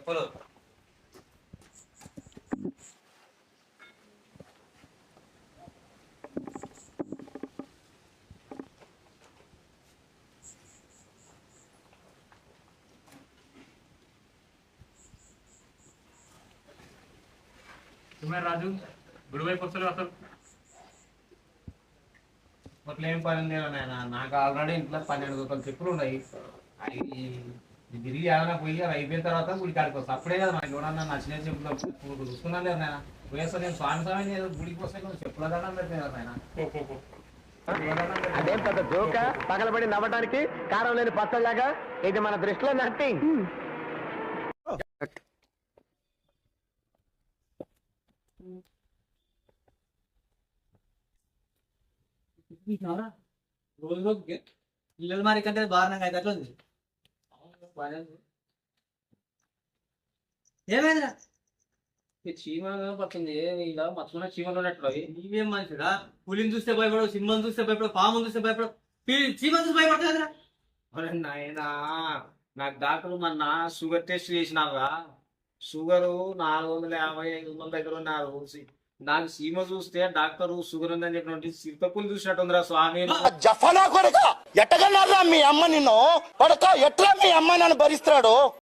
చెప్పులు నువ్వే రాజు? గుడివైపు వస్తారు అసలు. మొత్తం ఏం పని లేదు నాయన? నాకు ఆల్రెడీ ఇంట్లో పన్నెండు రూపాయలు చెప్పులు ఉన్నాయి. అవి తిరిగి ఏమైనా పోయి అవి అయిపోయిన తర్వాత గుడి కాడికి వస్తా. అప్పుడే కదా నాకు ఎవరన్నా నచ్చిన చెప్పులు చూసుకున్నాను లేదు నాయన. పోయేస్తా నేను స్వామి స్వామి ఏదో గుడికి వస్తే కొంచెం చెప్పుల దండం నాయన. అదేం పెద్ద జోక? పగలబడి నవ్వడానికి కారం లేని పచ్చళ్ళగా ఇది మన దృష్టిలో నథింగ్. రోజు రోజు పిల్లల మరి కంటే దారుణంగా అయితే అట్లా ఉంది. ఏమైందిరా? చీమ పట్టింది ఇలా మత్తుకున్న చీమలు ఉన్నట్లు అవి నీవేం మనిషిరా పులిని చూస్తే భయపడవు సింహం చూస్తే భయపడవు పాముని చూస్తే భయపడవు. చీమని చూసి అరే నాయనా నాకు డాక్టర్ మొన్న షుగర్ టెస్ట్ చేసినారా షుగర్ నాలుగు వందల యాభై ఐదు వందల దగ్గర ఉన్నారు. నాకు సీమ చూస్తే డాక్టర్ షుగర్ ఉందని చెప్పినట్టు సిరితపులు చూసినట్టుందిరా స్వామి. జఫనా కొడుక! ఎట్టగన్నారా మీ అమ్మ నిన్ను? కొడక ఎట్లా మీ అమ్మ నన్ను భరిస్తాడు